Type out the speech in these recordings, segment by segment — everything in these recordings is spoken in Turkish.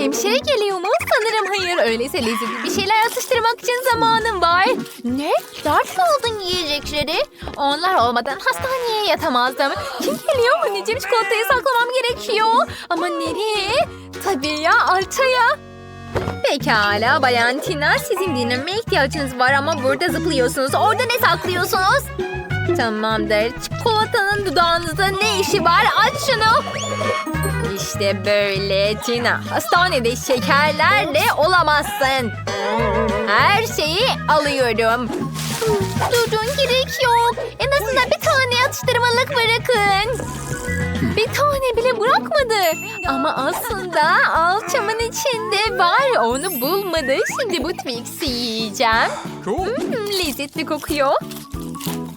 Hemşire geliyor mu? Sanırım hayır. Öyleyse lezzetli bir şeyler atıştırmak için zamanım var. Ne? Dert mi aldın yiyecekleri? Onlar olmadan hastaneye yatamazdım. Kim geliyor? Anneciğim çikolatayı saklamam gerekiyor. Ama nereye? Tabii ya alçaya. Pekala Bayan Tina sizin dinlenmeye ihtiyacınız var ama burada zıplıyorsunuz. Orada ne saklıyorsunuz? Tamamdır. Çikolatanın dudağınızda ne işi var? Aç şunu. İşte böyle Tina. Hastanede şekerlerle olamazsın. Her şeyi alıyorum. Durun gerek yok. En azından bir tane atıştırmalık bırakın. Bir tane bile bırakmadı. Ama aslında alçamın içinde var. Onu bulmadı. Şimdi bu Twix'i yiyeceğim. Hmm, lezzetli kokuyor.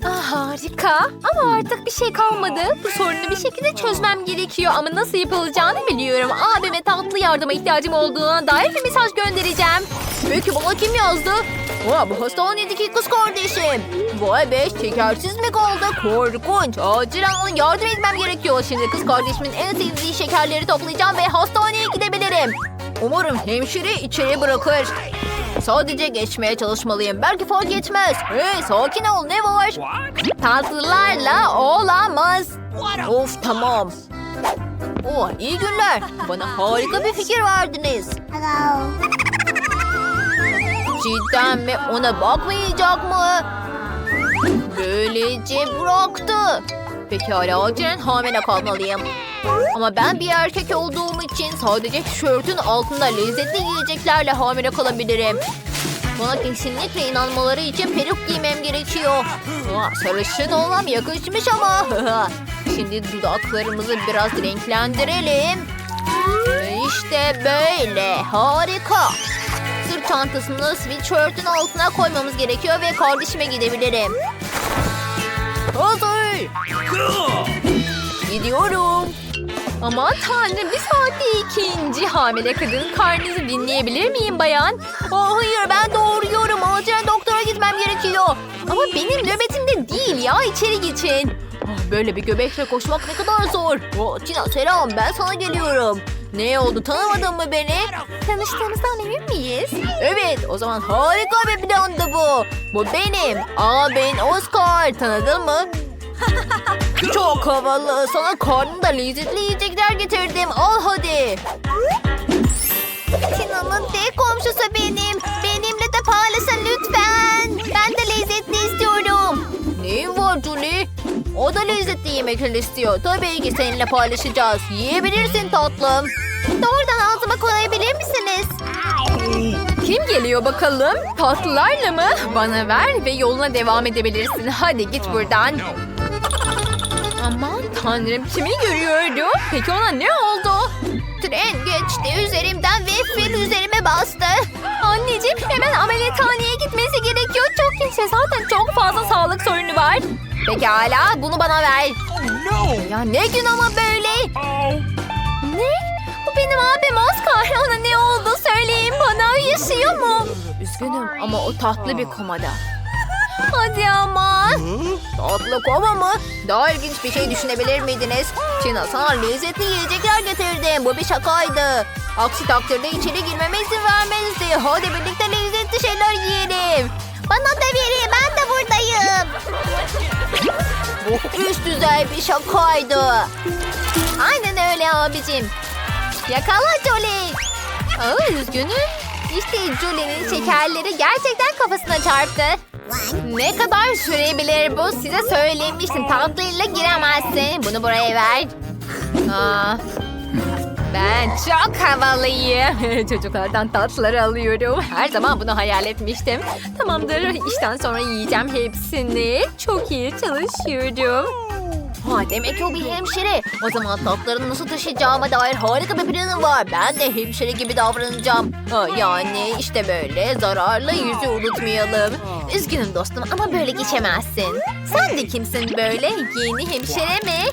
Ah, harika. Ama artık bir şey kalmadı. Bu sorunu bir şekilde çözmem gerekiyor. Ama nasıl yapılacağını biliyorum. Abime tatlı yardıma ihtiyacım olduğuna dair bir mesaj göndereceğim. Peki bana kim yazdı? Aa, bu hastanedeki kız kardeşim. Vay be şekersiz mi kaldı? Korkunç. Acilen yardım etmem gerekiyor. Şimdi kız kardeşimin en sevdiği şekerleri toplayacağım ve hastaneye gidebilirim. Umarım hemşire içeri bırakır. Sadece geçmeye çalışmalıyım. Belki fark etmez. Hey sakin ol ne var? Tatlılarla olamaz. Of tamam. Oh iyi günler. Bana harika bir fikir verdiniz. Hello. Cidden mi? Ona bakmayacak mı? Böylece bıraktı. Pekala acilen hamile kalmalıyım. Ama ben bir erkek olduğum için sadece tişörtün altında lezzetli yiyeceklerle hamile kalabilirim. Bana kesinlikle inanmaları için peruk giymem gerekiyor. Aa, sarışın olmam yakışmış ama. Şimdi dudaklarımızı biraz renklendirelim. İşte böyle. Harika. Sırt çantasını sweatshirt'ün altına koymamız gerekiyor ve kardeşime gidebilirim. Hazır. Gidiyorum. Aman tanrım bir saatte ikinci hamile kadının karnınızı dinleyebilir miyim bayan? Oh, hayır ben doğuruyorum. Acilen doktora gitmem gerekiyor. Ama benim nöbetimde değil ya içeri geçin. Ah, Böyle bir göbekle koşmak ne kadar zor. Oh, Tina selam ben sana geliyorum. Ne oldu tanımadın mı beni? Tanıştığımızdan emin miyiz? Evet o zaman harika bir plandı bu. Bu benim. Abin Oscar tanıdın mı? Çok havalı. Sana karnında lezzetli yiyecekler getirdim. Al hadi. Tina'nın tek komşusu benim. Benimle de paylaşın lütfen. Ben de lezzetli istiyorum. Neyin var Julie? O da lezzetli yemekler istiyor. Tabii ki seninle paylaşacağız. Yiyebilirsin tatlım. Doğrudan ağzıma koyabilir misiniz? Kim geliyor bakalım? Tatlılarla mı? Bana ver ve yoluna devam edebilirsin. Hadi git buradan. Aman tanrım kimi görüyordum? Peki ona ne oldu? Tren geçti üzerimden ve fil üzerime bastı. Anneciğim hemen ameliyathaneye gitmesi gerekiyor. Çok kimse zaten çok fazla sağlık sorunu var. Pekala bunu bana ver. Ya ne gün ama böyle. Ne? Bu benim abim Oscar. Ona ne oldu söyleyin bana. Yaşıyor mu? Üzgünüm ama o tatlı bir komada. Hadi ama. Tatlı koma mı? Daha ilginç bir şey düşünebilir miydiniz? Tina sana lezzetli yiyecekler getirdim. Bu bir şakaydı. Aksi takdirde içeri girmeme izin vermezdi. Hadi birlikte lezzetli şeyler yiyelim. Bana da verin ben de buradayım. Bu üst düzey bir şakaydı. Aynen öyle abicim. Yakala Jolie. Aa, üzgünüm. İşte Julie'nin şekerleri gerçekten kafasına çarptı. Ne kadar sürebilir bu? Size söylemiştim. Tatlıyla giremezsin. Bunu buraya ver. Aa, ben çok havalıyım. Çocuklardan tatlıları alıyorum. Her zaman bunu hayal etmiştim. Tamamdır. İşten sonra yiyeceğim hepsini. Çok iyi çalışıyorum. Ha, demek ki o bir hemşire. O zaman tatlarını nasıl taşıyacağıma dair harika bir planım var. Ben de hemşire gibi davranacağım. Ha, yani işte böyle zararlı yüzü unutmayalım. Üzgünüm dostum ama böyle geçemezsin. Sen de kimsin böyle? Yeni hemşire mi?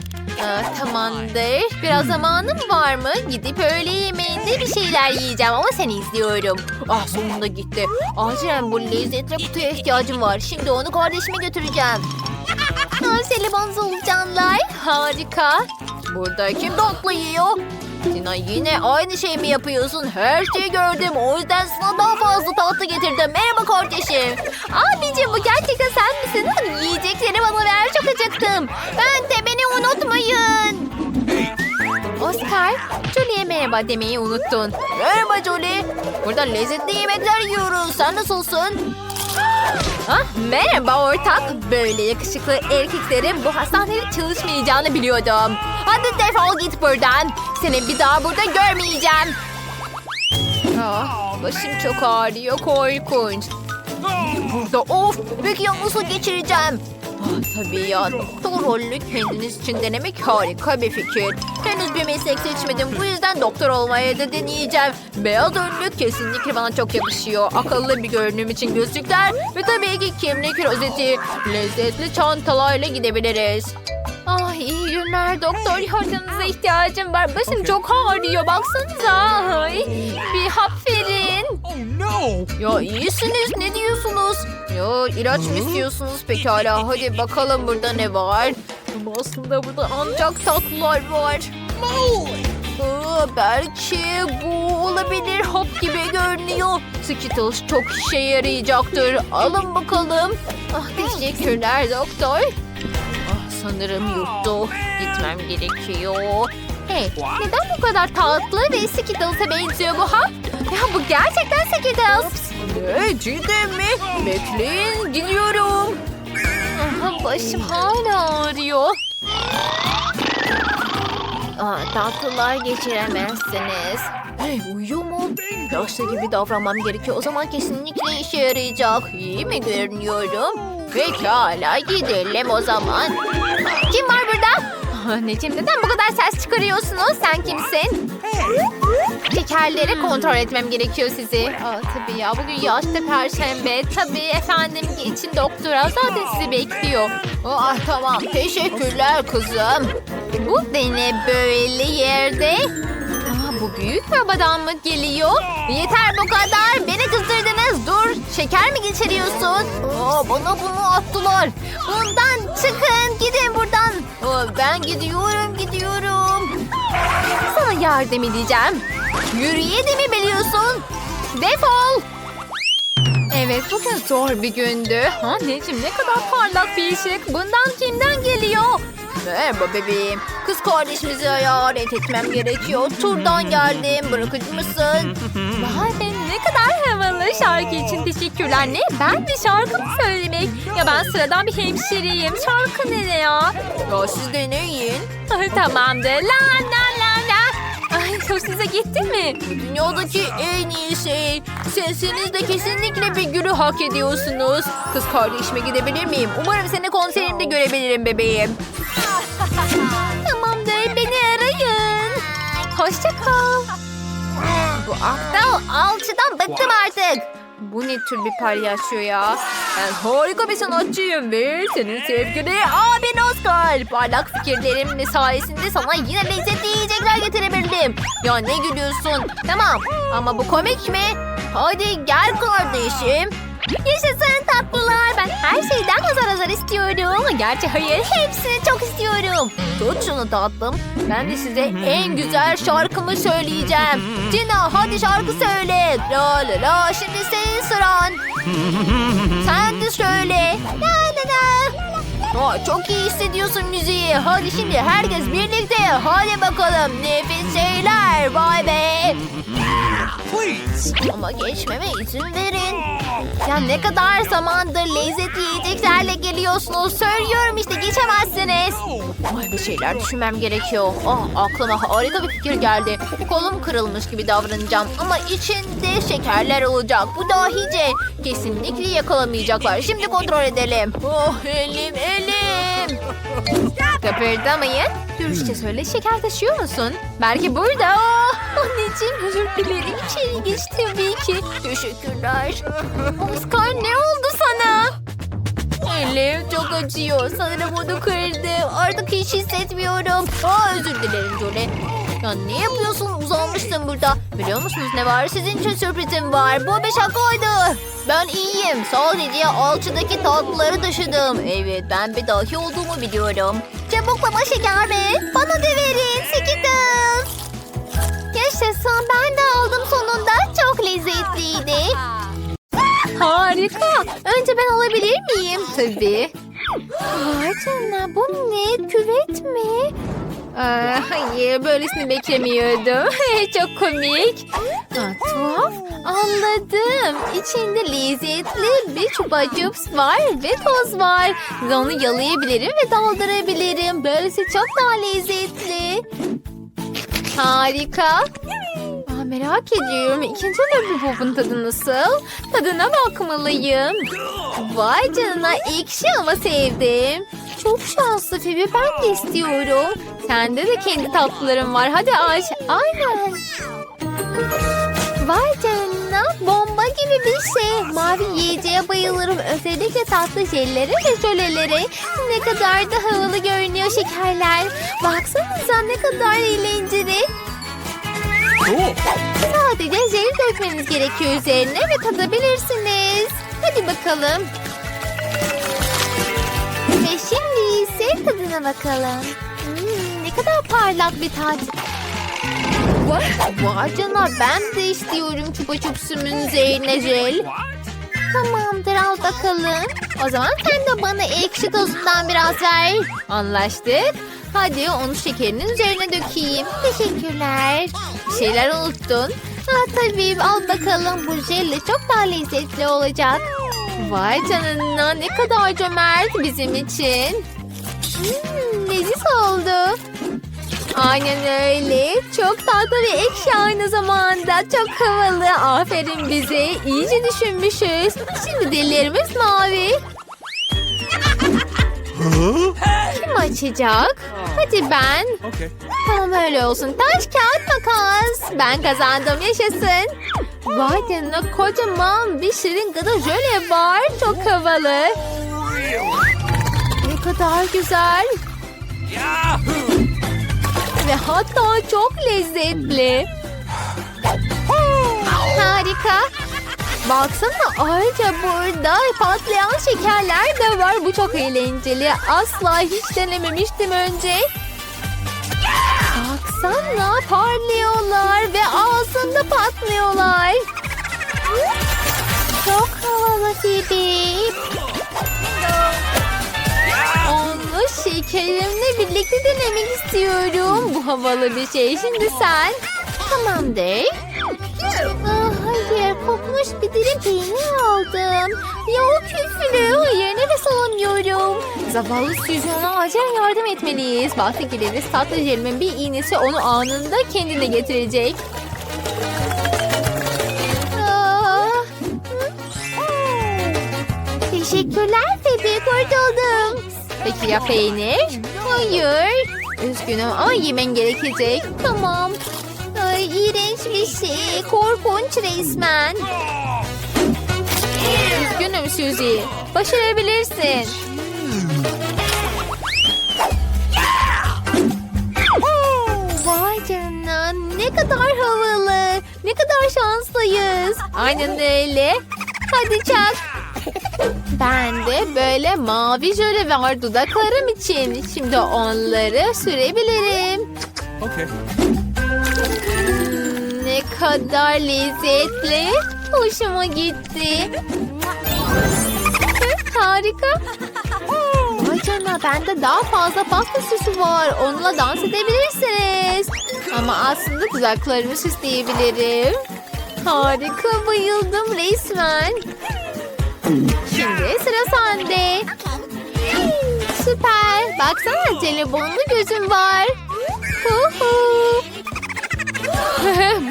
Aa, tamamdır. Biraz zamanım var mı? Gidip öğle yemeğinde bir şeyler yiyeceğim ama seni izliyorum. Ah sonunda gitti. Acilen bu lezzetli kutuya ihtiyacım var. Şimdi onu kardeşime götüreceğim. Aa, Selebon solucanlar. Harika. Burada kim tatlı yiyor? Tina yine aynı şey mi yapıyorsun? Her şeyi gördüm. O yüzden sana daha fazla tatlı getirdim. Merhaba kardeşim. Abicim bu gerçekten sen misin? Yiyecekleri bana ver. Çok acıktım. De beni unutmayın. Oscar, Julie'ye merhaba demeyi unuttun. Merhaba Julie. Burada lezzetli yemekler yiyoruz. Sen nasılsın? Ah, merhaba ortak. Böyle yakışıklı erkeklerin bu hastanede çalışmayacağını biliyordum. Hadi defol git buradan. Seni bir daha burada görmeyeceğim. Ah, başım çok ağrıyor. Korkunç. Burada of. Ya nasıl geçireceğim? Tabii ya. Doktor rolünü kendiniz için denemek harika bir fikir. Henüz bir meslek seçmedim. Bu yüzden doktor olmaya da deneyeceğim. Beyaz önlük kesinlikle bana çok yakışıyor. Akıllı bir görünüm için gözlükler ve tabii ki kimlik rozeti. Lezzetli çantalarla gidebiliriz. Ah iyi günler doktor. Yardımınıza ihtiyacım var. Başım çok ağrıyor. Baksanıza. Ay, bir hap verin. Oh no! Ya iyisiniz ne diyorsunuz? Ya ilaç mı istiyorsunuz pekala? Hadi bakalım burada ne var? Ama aslında burada ancak tatlılar var. Aa, belki bu olabilir. Hap gibi görünüyor. Skittles çok işe yarayacaktır. Alın bakalım. Ah teşekkürler doktor. Sanırım yuttu. Gitmem gerekiyor. Hey, neden bu kadar tatlı ve Skittles'a benziyor bu hap? Ya bu gerçekten Skittles. Ne cidden mi? Bekleyin gidiyorum. Aha, başım hala ağrıyor. Aa, tatlılar geçiremezsiniz. Hey uyuyor mu? Yaşlı gibi davranmam gerekiyor. O zaman kesinlikle işe yarayacak. İyi mi görünüyorum? Pekala gidelim o zaman. Kim var burada? Anneciğim neden bu kadar ses çıkarıyorsunuz? Sen kimsin? Şekerleri kontrol etmem gerekiyor sizi. Aa, tabii ya bugün yaşta perşembe. Tabii efendim geçin doktora zaten sizi bekliyor. Ah tamam teşekkürler kızım. Bu da ne böyle yerde? Aa, bu büyük babadan mı geliyor? Yeter bu kadar. Beni kızdırdınız. Dur. Şeker mi geçiriyorsun? Aa, bana bunu attılar. Bundan çıkın. Gidin buradan. Aa, ben gidiyorum gidiyorum. Sana yardım edeceğim. Yürüye de biliyorsun? Defol. Evet bugün zor bir gündü. Anneciğim ne kadar parlak bir ışık. Bundan kimden geliyor? Merhaba bebeğim. Kız kardeşimizi ziyaret etmem gerekiyor. Turdan geldim. Bırakıcı mısın? Vay be ne kadar havalı. Şarkı için teşekkürler. Ne? Ben bir şarkı mı söylemek? Ya ben sıradan bir hemşireyim. Şarkı ne ya? Ya siz deneyin. Ay, Tamamdır. La la la la. Ay hoşunuza gitti mi? Dünyadaki en iyi şey. Sesiniz de kesinlikle bir gülü hak ediyorsunuz. Kız kardeşime gidebilir miyim? Umarım seni konserimde görebilirim bebeğim. Tamamdır beni arayın. Hoşça kal. Bu aptal alçıdan bıktım artık. Bu ne tür bir palyaço ya? Ben harika bir sanatçıyım ve senin sevgili abin Oscar. Parlak fikirlerim sayesinde sana yine lezzetli yiyecekler getirebildim. Ya ne gülüyorsun? Tamam ama bu komik mi? Hadi gel kardeşim. Yaşasın tatlılar. Ben her şeyden azar azar istiyorum. Gerçi hayır hepsini çok istiyorum. Tut şunu tatlım. Ben de size en güzel şarkımı söyleyeceğim. Tina hadi şarkı söyle. La la la şimdi senin sıran. Sen de söyle. La la la. Aa, çok iyi hissediyorsun müziği. Hadi şimdi herkes birlikte. Hadi bakalım. Nefis şeyler. Vay be. Ama geçmeme izin verin. Ya ne kadar zamandır lezzetli yiyeceklerle geliyorsunuz. Söylüyorum işte geçemezsiniz. Ay bir şeyler düşünmem gerekiyor. Ah aklıma harika bir fikir geldi. Kolum kırılmış gibi davranacağım. Ama içinde şekerler olacak. Bu dahice. Kesinlikle yakalamayacaklar. Şimdi kontrol edelim. Oh elim elim. Kıpırdamayın. Dürüstçe söyle şeker taşıyor musun? Belki burada. Ah, Anneciğim özür dilerim. İçeri geç tabii ki. Teşekkürler. Oscar ne oldu sana? Elim çok acıyor. Sanırım onu kırdım. Artık hiç hissetmiyorum. Aa, özür dilerim Jolie. Ya ne yapıyorsun? Uzanmışsın burada. Biliyor musunuz ne var? Sizin için sürprizim var. Bu bir şakaydı. Ben iyiyim. Sadece alçıdaki tatlıları taşıdım. Evet ben bir dahi olduğumu biliyorum. Çabuk bana şeker ver. Bana da verin. Skittles. Yaşasın ben de aldım sonunda. Çok lezzetliydi. Harika. Önce ben alabilir miyim? Tabii. Vay canına bu ne? Küvet mi? Aa, hayır böylesini beklemiyordum. Çok komik. Aa, tuhaf. Anladım. İçinde lezzetli bir çupa cips var ve toz var. Onu yalayabilirim ve daldırabilirim. Böylesi çok daha lezzetli. Harika. Aa, merak ediyorum. İkinci lollipopun tadı nasıl? Tadına bakmalıyım. Vay canına ekşi ama sevdim. Çok şanslı Phoebe ben de istiyorum. Sende de kendi tatlıların var. Hadi aç. Aynen. Vay canına bomba gibi bir şey. Mavi yiyeceğe bayılırım. Özellikle tatlı jellere ve jölelere. Ne kadar da havalı görünüyor şekerler. Baksanıza ne kadar eğlenceli. Sadece jeli dökmeniz gerekiyor üzerine ve tadabilirsiniz. Hadi bakalım. Ve şimdi ise tadına bakalım. Hmm, ne kadar parlak bir tat. Vay, canına ben de istiyorum çupa çupsumun üzerine jel. Tamamdır al bakalım. O zaman sen de bana ekşi tozundan biraz ver. Anlaştık. Hadi onu şekerinin üzerine dökeyim. Teşekkürler. Bir şeyler unuttun. Ha tabii al bakalım bu jelle çok daha lezzetli olacak. Vay canına ne kadar cömert bizim için. Hmm, leziz oldu. Aynen öyle. Çok tatlı ve ekşi aynı zamanda. Çok havalı. Aferin bize. İyice düşünmüşüz. Şimdi dillerimiz mavi. Kim açacak? Hadi ben. Okay. Tamam öyle olsun. Taş, kağıt, makas. Ben kazandım. Yaşasın. Vay canına kocaman bir şırıngada jöle var. Çok havalı. Ne kadar güzel. Ve hatta çok lezzetli. Harika. Baksana ayrıca burada patlayan şekerler de var. Bu çok eğlenceli. Asla hiç denememiştim önce. Baksana parlıyorlar ve ağzında patlıyorlar. Çok havalı Phoebe. Şekerimle birlikte denemek istiyorum. Bu havalı bir şey. Şimdi sen. Tamamdır. Ah, hayır kokmuş bir dilim peynir aldım. Ya o küflü yerine de salamıyorum. Zavallı Suzyon'a acilen yardım etmeliyiz. Bahse gireriz tatlı jelimin bir iğnesi onu anında kendine getirecek. Ah. Teşekkürler Phoebe kurtuldum. Peki ya peynir? Hayır. Üzgünüm ama yemen gerekecek. Tamam. Ay, iğrenç bir şey. Korkunç resmen. Üzgünüm Suzy. Başarabilirsin. Vay canına ne kadar havalı. Ne kadar şanslıyız. Aynen öyle. Hadi çak. Ben de böyle mavi jöle var dudaklarım için. Şimdi onları sürebilirim. Okay. Hmm, ne kadar lezzetli. Hoşuma gitti. Harika. Vay canına bende daha fazla pasta süsü var. Onunla dans edebilirsiniz. Ama aslında dudaklarımı süsleyebilirim. Harika bayıldım resmen. Şimdi sıra sende. Süper. Baksana jelibonlu gözüm var.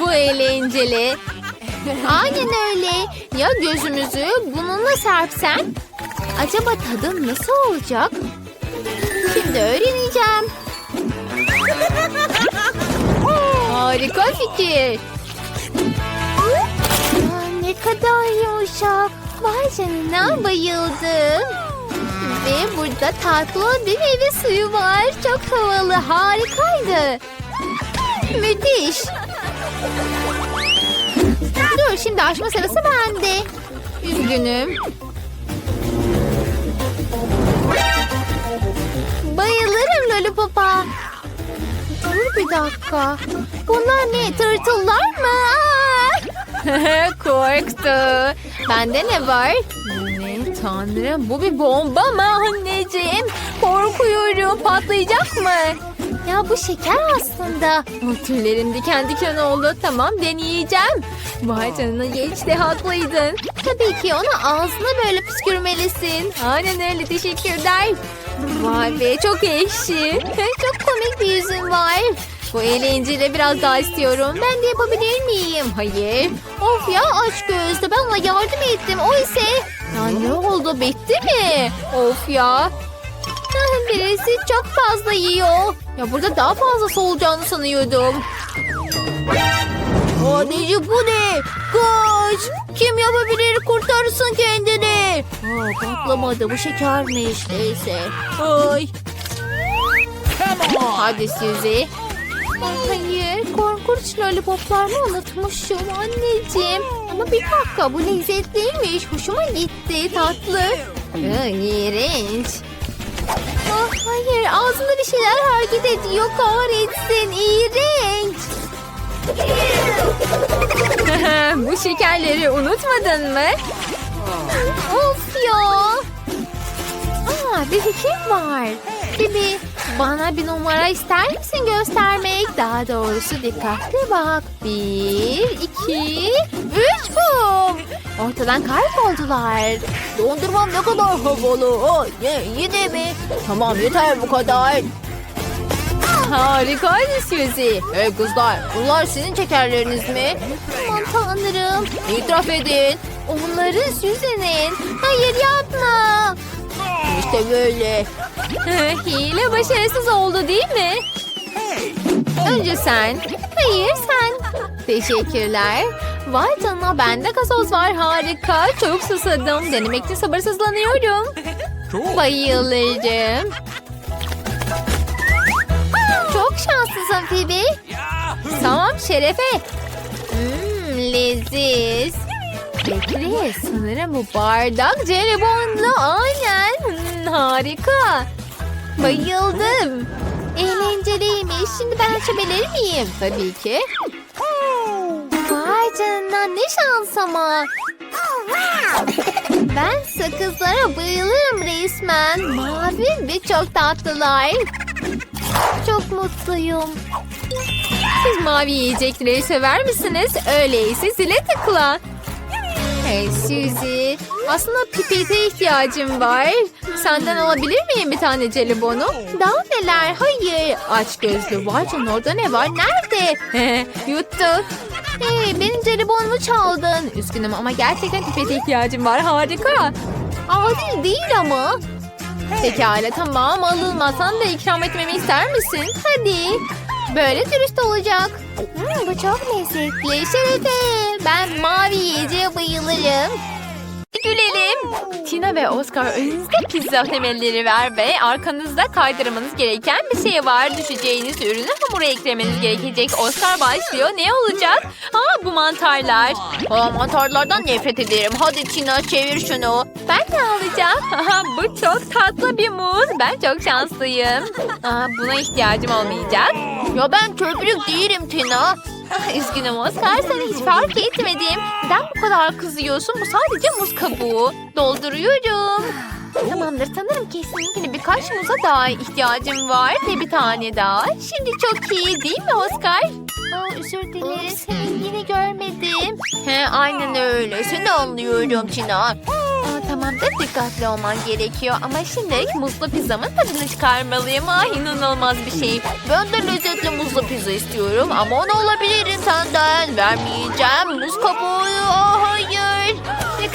Bu eğlenceli. Aynen öyle. Ya gözümüzü bununla serpsen? Acaba tadı nasıl olacak? Şimdi öğreneceğim. Harika fikir. Aa, ne kadar yumuşak. Vay canına bayıldım. Ve burada tatlı bir meyve suyu var. Çok havalı, harikaydı. Müthiş. Dur şimdi açma sırası bende. Üzgünüm. Bayılırım Lollipop'a. Dur Bir dakika. Bunlar ne? Tırtıllar mı? Aa! Korktu. Bende ne var? Ne tanrım bu bir bomba mı anneciğim? Korkuyorum patlayacak mı? Ya bu şeker aslında. O tüylerim diken diken oldu. Tamam deneyeceğim. Vay canına geç de haklıydın. Tabii ki onu ağzına böyle püskürmelisin. Aynen öyle teşekkürler. Vay be çok ekşi. çok komik bir yüzün var. Bu eğlenceyle biraz daha istiyorum. Ben de yapabilir miyim? Hayır. Of ya aç gözlü. Ben ona yardım ettim. O ise... Ya ne oldu? Bitti mi? Of ya. Birisi çok fazla yiyor. Ya burada daha fazlası olacağını sanıyordum. Anneciğim bu ne? Koş! Kim yapabilir kurtarsın kendini. Aa, patlamadı bu şekermiş neyse. Ay. Hadi Suzy. Hayır, korkunç lollipoplarımı unutmuşum anneciğim. Ama bir dakika bu lezzetliymiş. Hoşuma gitti tatlı. Ay, iğrenç. Ah, hayır ağzımda bir şeyler hareket ediyor kahretsin iğrenç. Bu şekerleri unutmadın mı? of ya. Aa, bir fikrim var. Bibi bana bir numara ister misin göstermek? Daha doğrusu dikkatli bak. Bir, iki, üç bum. Ortadan kayboldular. Dondurmam ne kadar havalı. Oh, ne, yine mi? Tamam yeter bu kadar. Harikaydı Suzy. Hey kızlar bunlar sizin şekerleriniz mi? Aman tanrım. İtiraf edin. Onların Suzy'nin. Hayır yapma. İşte böyle. Hile başarısız oldu değil mi? Önce sen. Hayır sen. Teşekkürler. Vay canına bende gazoz var harika. Çok susadım. Denemek için sabırsızlanıyorum. Bayılırım. Çok şanslısın Phoebe. Tamam şerefe. Hmm, leziz. Bekle sanırım bu bardak jelibonlu. Aynen. Hmm, harika. Bayıldım. Eğlenceliymiş. Şimdi ben açabilir miyim? Tabii ki. Vay canına ne şans ama. Ben sakızlara bayılırım resmen. Mavi ve çok tatlılar. Çok mutluyum. Siz mavi yiyecekleri sever misiniz? Öyleyse zile tıkla. Hey Suzy. Aslında pipete ihtiyacım var. Senden alabilir miyim bir tane jelibonu? Daha neler? Hayır. Aç gözlü. Vay canına orada ne var? Nerede? Yuttu. Hey benim jelibonumu çaldın. Üzgünüm ama gerçekten pipete ihtiyacım var. Harika. Adil değil ama. Pekala tamam alınmasan da ikram etmemi ister misin? Hadi. Böyle dürüst olacak. Hmm, bu çok lezzetli. Şerefe. Ben mavi yiyeceğe bayılırım. Gülelim. Tina ve Oscar önünüzde pizza temelleri var ve arkanızda kaydırmanız gereken bir şey var. Düşeceğiniz ürünü hamura eklemeniz gerekecek. Oscar başlıyor. Ne olacak? Aa bu mantarlar. Aa, mantarlardan nefret ederim. Hadi Tina çevir şunu. Ben ne alacağım? Aha, bu çok tatlı bir muz. Ben çok şanslıyım. Aa, buna ihtiyacım olmayacak. Ya ben köpürük değilim Tina. Ah, Üzgünüm Oscar sana hiç fark etmedim. Neden bu kadar kızıyorsun? Bu sadece muz kabuğu. Dolduruyorum. Tamamdır sanırım kesinlikle birkaç muza daha ihtiyacım var ve bir tane daha. Şimdi çok iyi değil mi Oscar? Aa, özür dilerim seni yine görmedim. He, aynen öyle seni anlıyorum Tina. Aa, tamamdır dikkatli olman gerekiyor ama şimdi muzlu pizzamın tadını çıkarmalıyım. Ah inanılmaz bir şey. Ben de lezzetli muzlu pizza istiyorum ama onu alabilirim senden. Vermeyeceğim muz kabuğu. Ah hayır.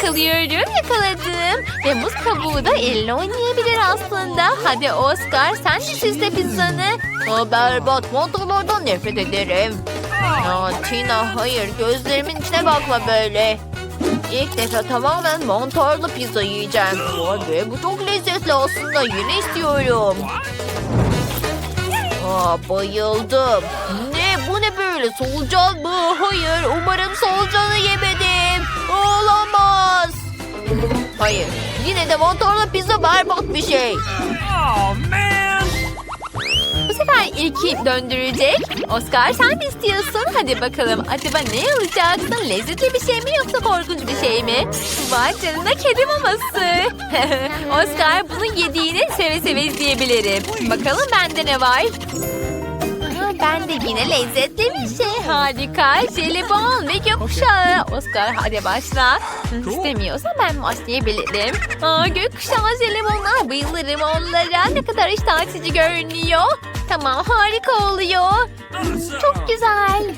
Yakalıyorum yakaladım. Ve muz kabuğu da eline oynayabilir aslında. Hadi Oscar sen de süsle pizzanı. Aa, berbat mantarlardan nefret ederim. Aa, Tina hayır gözlerimin içine bakma böyle. İlk defa tamamen mantarlı pizza yiyeceğim. Be bu çok lezzetli aslında yine istiyorum. Aa, bayıldım. Ne bu ne böyle solucan mı? Hayır umarım solucanı yemedim. Hayır yine de mantarlı pizza berbat bir şey. Oh man! Bu sefer ilk kim döndürecek? Oscar sen de istiyorsun. Hadi bakalım. Acaba ne alacaksın? Lezzetli bir şey mi yoksa korkunç bir şey mi? Vay canına kedi maması. Oscar bunu yediğini seve seve izleyebilirim. Bakalım bende ne var? Ben de yine lezzetli bir şey. Harika. Jelibon ve gökkuşağı. Oscar hadi başla. Hı, İstemiyorsan ben başlayabilirim. Aa, gökkuşağı jelibonlar. Bayılırım onlara. Ne kadar iştah açıcı görünüyor. Tamam harika oluyor. Çok güzel.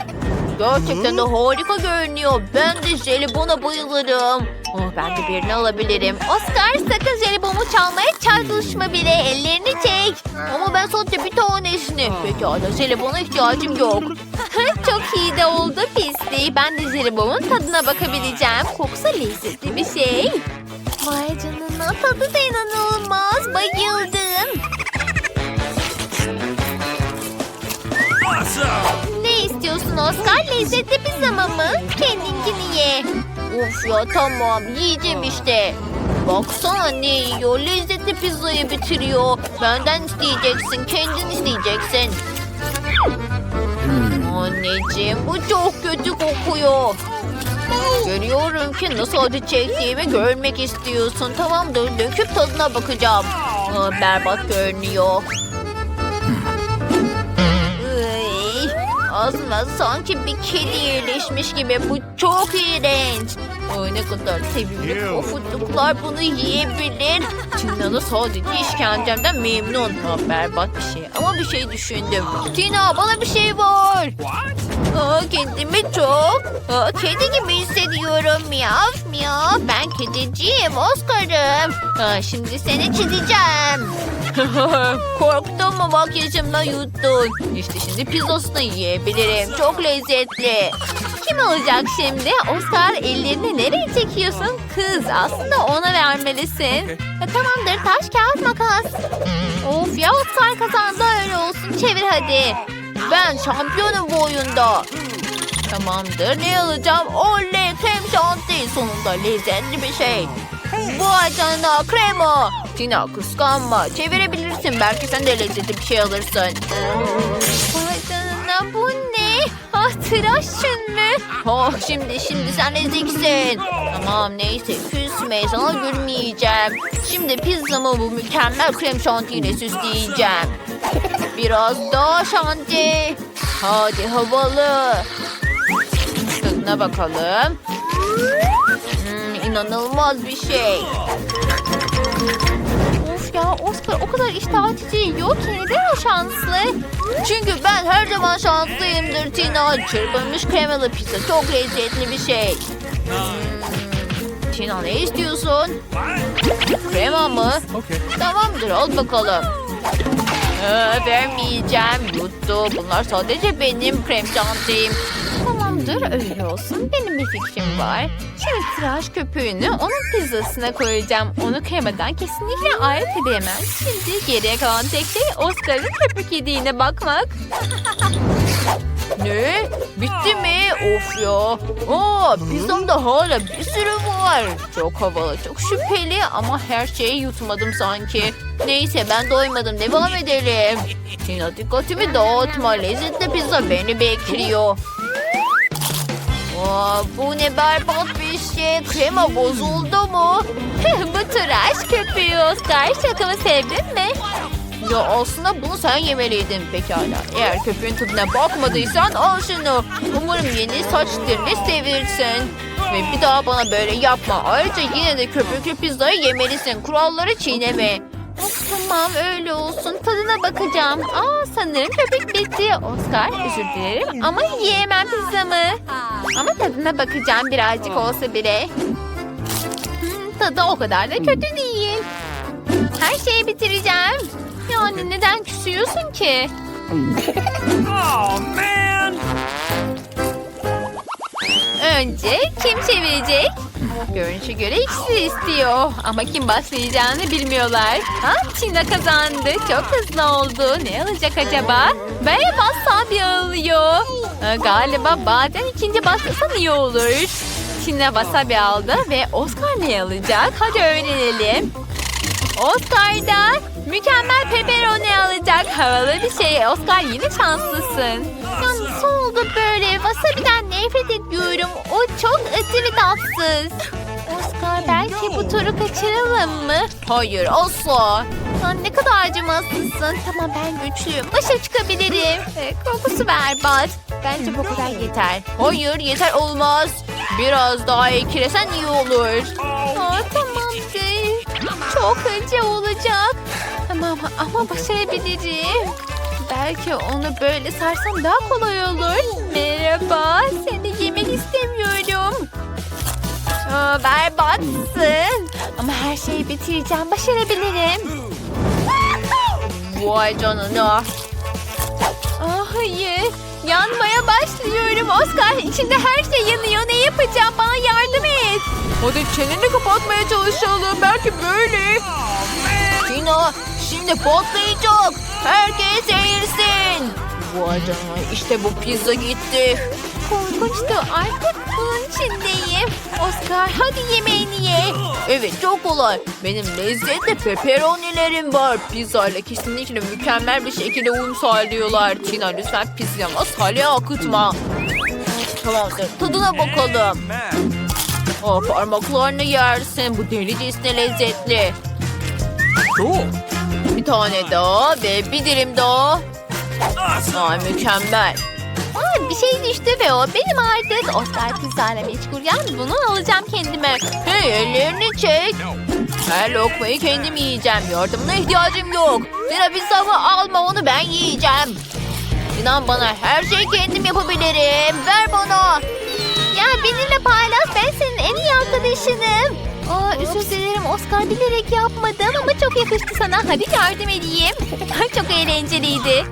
Gerçekten de harika görünüyor. Ben de jelibona bayılırım. Oh, ben de birini alabilirim. Oscar sakın jelibonumu çalmaya çalışma bile. Ellerini çek. Ama ben sadece bir tanesini. Pekala jelibona ihtiyacım yok. Çok iyi de oldu pisliği. Ben de jelibonun tadına bakabileceğim. Kokusu lezzetli bir şey. Vay canına tadı da inanılmaz. Bayıldım. Awesome. İstiyorsun Oscar? Lezzetli pizza mı? Kendinkini ye. Of ya tamam yiyeceğim işte. Baksana ne yiyor? Lezzetli pizzayı bitiriyor. Benden isteyeceksin, kendin isteyeceksin. Anneciğim bu çok kötü kokuyor. Görüyorum ki nasıl acı çektiğimi görmek istiyorsun. Tamamdır döküp tadına bakacağım. Aa, berbat görünüyor. Ağzına sanki bir kedi yerleşmiş gibi. Bu çok iğrenç. Ay ne kadar sevimli Ew. pofuduklar bunu yiyebilir. Tina da sadece işkencemden memnun. Ha, berbat bir şey ama bir şey düşündüm. Tina bana bir şey var. What? Aa, kendimi çok aa, kedi gibi hissediyorum. Miyav miyav. Ben kediciyim Oscar'ım. Aa, şimdi seni çizeceğim. Korktun mu makyajımla yuttun. İşte şimdi pizzasını yiyebilirim. Çok lezzetli. Kim olacak şimdi? Oscar ellerini nereye çekiyorsun? Kız aslında ona vermelisin. Ha, tamamdır taş kağıt makas. Of ya Oscar kazandı öyle olsun. Çevir hadi. Ben şampiyonum bu oyunda. Tamamdır ne alacağım? Oley krem şanti. Sonunda lezzetli bir şey. Bu acana krema. Tina kıskanma. Çevirebilirsin. Belki sen de lezzetli bir şey alırsın. Canına bu ne? Ah tıraş mü? Oh şimdi şimdi sen eziksin. Tamam neyse küsme sana gülmeyeceğim. Şimdi pizzamı bu mükemmel krem şantiyle süsleyeceğim. Biraz daha şanti. Hadi havalı. Tadına bakalım. Hmm, inanılmaz bir şey. Of ya Oscar o kadar iştah açıcı yiyor ki neden o şanslı? Çünkü ben her zaman şanslıyımdır Tina. Çırpılmış kremalı pizza çok lezzetli bir şey. Hmm, Tina ne istiyorsun? Krema mı? Okay. Tamamdır al bakalım. Ee, vermeyeceğim. Yuttu. Bunlar sadece benim krem şantim. Tamamdır öyle olsun. Benim bir fikrim var. Şimdi tıraş köpüğünü onun pizzasına koyacağım. Onu kremadan kesinlikle ayırt edemem. Şimdi geriye kalan tek şey Oscar'ın köpük yediğine bakmak. Ne? Bitti mi? Of ya. Aa, pizzamda hala bir sürü var. Çok havalı, çok şüpheli ama her şeyi yutmadım sanki. Neyse ben doymadım. Devam edelim. Tina dikkatimi dağıtma. Lezzetli pizza beni bekliyor. Aa, bu ne berbat bir şey. Krema bozuldu mu? bu tıraş köpüğü Oscar. Şakamı sevdin mi? Ya aslında bunu sen yemeliydin pekala. Eğer köpüğün tadına bakmadıysan al şunu. Umarım yeni saç telini sevirsin. Ve bir daha bana böyle yapma. Ayrıca yine de köpüklü pizzayı yemelisin. Kuralları çiğneme. Tamam öyle olsun. Tadına bakacağım. Aa sanırım köpük bitti. Oscar özür dilerim ama yiyemem pizzamı. Ama tadına bakacağım birazcık olsa bile. Hmm, tadı o kadar da kötü değil. Her şeyi bitireceğim. Yani neden küsüyorsun ki? Oh man! Önce kim çevirecek? Görünüşe göre ikisi istiyor. Ama kim başlayacağını bilmiyorlar. Ha, Tina kazandı. Çok hızlı oldu. Ne alacak acaba? Ve wasabi alıyor. Ha, galiba bazen ikinci başlasan iyi olur. Tina wasabi aldı ve Oscar ne alacak? Hadi öğrenelim. Oscar da Mükemmel pepperoni alacak. Havalı bir şey. Oscar yine şanslısın. Ya nasıl oldu böyle? Wasabi'den nefret ediyorum. O çok acı ve tatsız. Oscar belki bu turu kaçıralım mı? Hayır asla. Sen ne kadar acımasızsın. Tamam ben güçlüyüm. Başa çıkabilirim. E, kokusu berbat. Bence bu kadar yeter. Hayır yeter olmaz. Biraz daha eklesen iyi olur. Aa, tamamdır. Çok acı olacak. Tamam ama başarabilirim. Belki onu böyle sarsam daha kolay olur. Merhaba, seni yemek istemiyorum. Aa, berbatsın. Ama her şeyi bitireceğim, başarabilirim. Vay canına. Aa, hayır, yanmaya başlıyorum. Oscar, içinde her şey yanıyor. Ne yapacağım? Bana yardım et. Hadi çeneni kapatmaya çalışalım. Belki böyle. Tina, şimdi patlayacak. Herkes eğilsin. Vay canına, işte bu pizza gitti. Korkunçtu. Artık bunun içindeyim. Oscar hadi yemeğini ye. Evet çok kolay. Benim lezzetli pepperonilerim var. Pizza ile kesinlikle mükemmel bir şekilde uyum sağlıyorlar. Tina lütfen pizzama salya akıtma. Tamamdır tadına bakalım. O parmaklarını yersin. Bu delicesine lezzetli. Cool. Bir tane daha ve bir dilim daha. Ay mükemmel. Aa, bir şey düştü ve o benim artık. Oscar pizzayla meşgul. Yani bunu alacağım kendime. Hey ellerini çek. Her lokmayı kendim yiyeceğim. Yardımına ihtiyacım yok. Tina pizzamı alma onu ben yiyeceğim. İnan bana her şeyi kendim yapabilirim. Ver bana. Ya benimle paylaş. Ben senin en iyi arkadaşınım. Aa, özür dilerim Oscar bilerek yapmadım ama çok yakıştı sana. Hadi yardım edeyim. Çok eğlenceliydi.